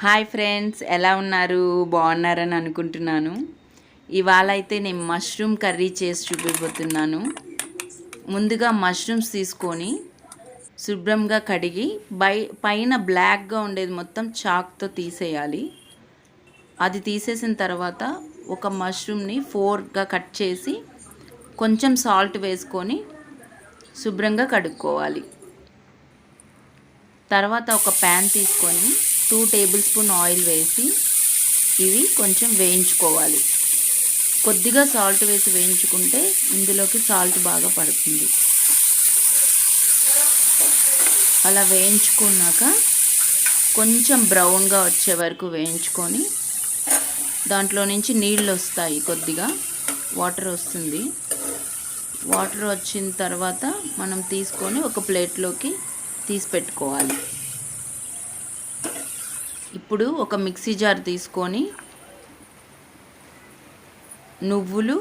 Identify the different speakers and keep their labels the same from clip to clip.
Speaker 1: Hi friends ఎలా ఉన్నారు? బాగున్నారని అనుకుంటున్నాను. ఇవాళ అయితే నేను మష్రూమ్ కర్రీ చేసి చూపిపోతున్నాను. ముందుగా మష్రూమ్స్ తీసుకొని శుభ్రంగా కడిగి బై పైన బ్లాక్గా ఉండేది మొత్తం చాక్తో తీసేయాలి. అది తీసేసిన తర్వాత ఒక మష్రూమ్ని ఫోర్గా కట్ చేసి కొంచెం సాల్ట్ వేసుకొని శుభ్రంగా కడుక్కోవాలి. తర్వాత ఒక ప్యాన్ తీసుకొని టూ టేబుల్ స్పూన్ ఆయిల్ వేసి ఇవి కొంచెం వేయించుకోవాలి. కొద్దిగా సాల్ట్ వేసి వేయించుకుంటే ఇందులోకి సాల్ట్ బాగా పడుతుంది. అలా వేయించుకున్నాక కొంచెం బ్రౌన్గా వచ్చే వరకు వేయించుకొని దాంట్లో నుంచి నీళ్ళు వస్తాయి కొద్దిగా. వాటర్ వస్తుంది. వాటర్ వచ్చిన తర్వాత మనం తీసుకొని ఒక ప్లేట్లోకి తీసి పెట్టుకోవాలి. ఇప్పుడు ఒక మిక్సీ జార్ తీసుకొని నువ్వులు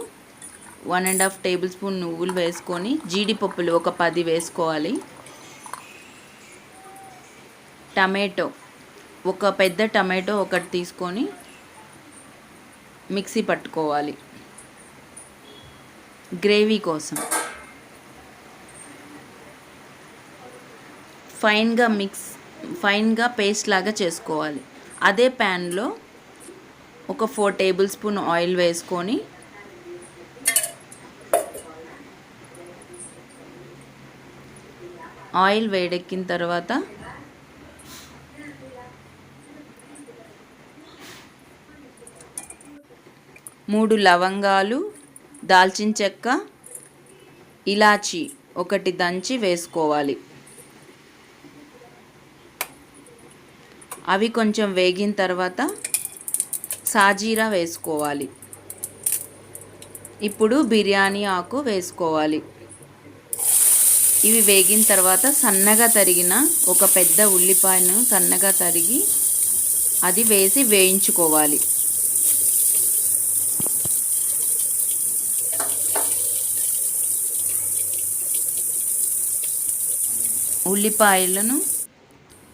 Speaker 1: one and half table spoon నువ్వులు వేసుకొని జీడిపప్పులు ఒక పది వేసుకోవాలి. టమాటో ఒక పెద్ద టమాటో ఒకటి తీసుకొని మిక్సీ పట్టుకోవాలి. గ్రేవీ కోసం. ఫైన్గా మిక్స్ ఫైన్గా పేస్ట్ లాగా చేసుకోవాలి. అదే ప్యాన్లో ఒక ఫోర్ టేబుల్ స్పూన్ ఆయిల్ వేసుకొని ఆయిల్ వేడెక్కిన తర్వాత మూడు లవంగాలు దాల్చిన చెక్క ఇలాచి ఒకటి దంచి వేసుకోవాలి. అవి కొంచెం వేగిన తర్వాత సాజీరా వేసుకోవాలి. ఇప్పుడు బిర్యానీ ఆకు వేసుకోవాలి. ఇవి వేగిన తర్వాత సన్నగా తరిగిన ఒక పెద్ద ఉల్లిపాయను సన్నగా తరిగి అది వేసి వేయించుకోవాలి. ఉల్లిపాయలను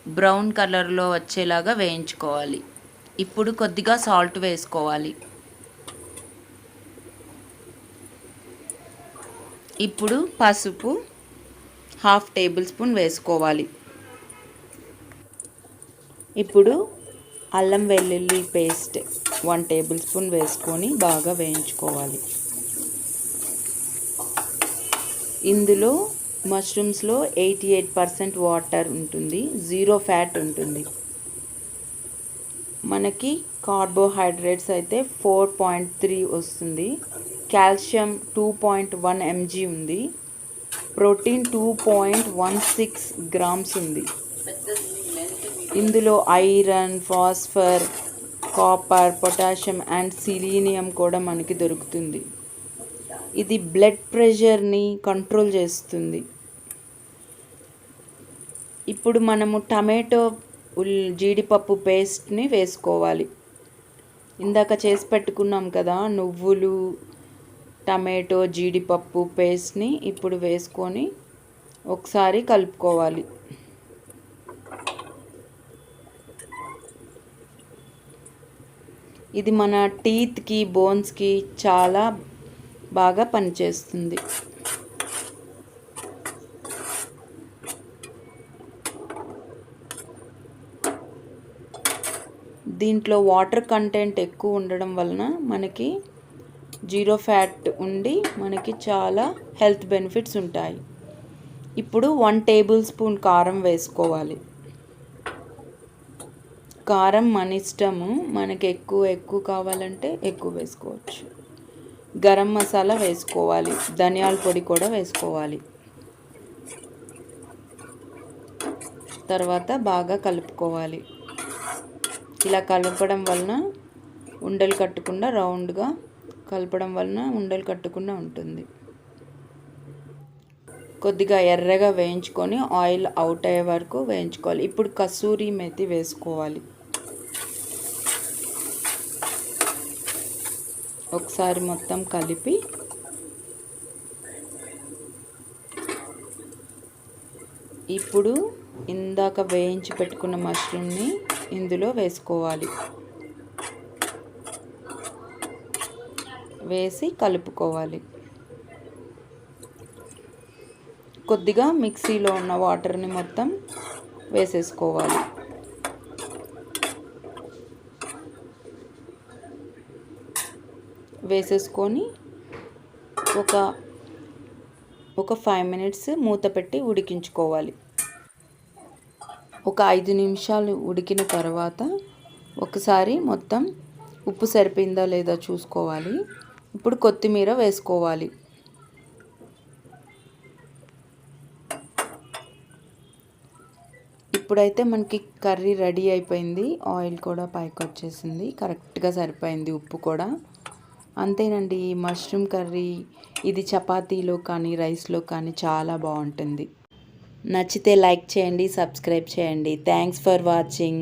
Speaker 1: బ్రౌన్ కలర్లో వచ్చేలాగా వేయించుకోవాలి. ఇప్పుడు కొద్దిగా సాల్ట్ వేసుకోవాలి. ఇప్పుడు పసుపు హాఫ్ టేబుల్ స్పూన్ వేసుకోవాలి. ఇప్పుడు అల్లం వెల్లుల్లి పేస్ట్ వన్ టేబుల్ స్పూన్ వేసుకొని బాగా వేయించుకోవాలి. ఇందులో మష్రూమ్స్లో ఎయిటీ ఎయిట్ పర్సెంట్ వాటర్ ఉంటుంది జీరో ఫ్యాట్ ఉంటుంది. మనకి కార్బోహైడ్రేట్స్ అయితే ఫోర్ పాయింట్ త్రీ వస్తుంది calcium two point one MG ఉంది protein two point one six grams ఉంది. ఇందులో iron phosphor copper potassium and selenium కూడా మనకి దొరుకుతుంది. ఇది బ్లడ్ ప్రెషర్ని కంట్రోల్ చేస్తుంది. ఇప్పుడు మనము టమాటో ఉల్ జీడిపప్పు పేస్ట్ని వేసుకోవాలి. ఇందాక చేసి పెట్టుకున్నాం కదా నువ్వులు టమాటో జీడిపప్పు పేస్ట్ని ఇప్పుడు వేసుకొని ఒకసారి కలుపుకోవాలి. ఇది మన టీత్కి బోన్స్కి చాలా బాగా పనిచేస్తుంది. దీంట్లో వాటర్ కంటెంట్ ఎక్కువ ఉండడం వలన మనకి జీరో ఫ్యాట్ ఉండి మనకి చాలా హెల్త్ బెనిఫిట్స్ ఉంటాయి. ఇప్పుడు వన్ టేబుల్ స్పూన్ కారం వేసుకోవాలి. కారం మన ఇష్టము. మనకి ఎక్కువ ఎక్కువ కావాలంటే ఎక్కువ వేసుకోవచ్చు. గరం మసాలా వేసుకోవాలి. ధనియాల పొడి కూడా వేసుకోవాలి. తర్వాత బాగా కలుపుకోవాలి. ఇలా కలపడం వలన ఉండలు కట్టకుండా రౌండ్గా కలపడం వలన ఉండలు కట్టకుండా ఉంటుంది. కొద్దిగా ఎర్రగా వేయించుకొని ఆయిల్ అవుట్ అయ్యే వరకు వేయించుకోవాలి. ఇప్పుడు కసూరి మెతి వేసుకోవాలి. ఒకసారి మొత్తం కలిపి ఇప్పుడు ఇందాక వేయించి పెట్టుకున్న మష్రూమ్ని ఇందులో వేసుకోవాలి. వేసి కలుపుకోవాలి. కొద్దిగా మిక్సీలో ఉన్న వాటర్ని మొత్తం వేసేసుకోవాలి. వేసేసుకొని ఒక ఒక ఫైవ్ మినిట్స్ మూత పెట్టి ఉడికించుకోవాలి. ఒక ఐదు నిమిషాలు ఉడికిన తర్వాత ఒకసారి మొత్తం ఉప్పు సరిపోయిందా లేదా చూసుకోవాలి. ఇప్పుడు కొత్తిమీర వేసుకోవాలి. ఇప్పుడైతే మనకి కర్రీ రెడీ అయిపోయింది. ఆయిల్ కూడా పైకి వచ్చేసింది. కరెక్ట్గా సరిపోయింది ఉప్పు కూడా. అంతేనండి ఈ మష్రూమ్ కర్రీ ఇది చపాతీలో కానీ రైస్లో కానీ చాలా బాగుంటుంది. నచ్చితే లైక్ చేయండి సబ్స్క్రైబ్ చేయండి. Thanks for watching.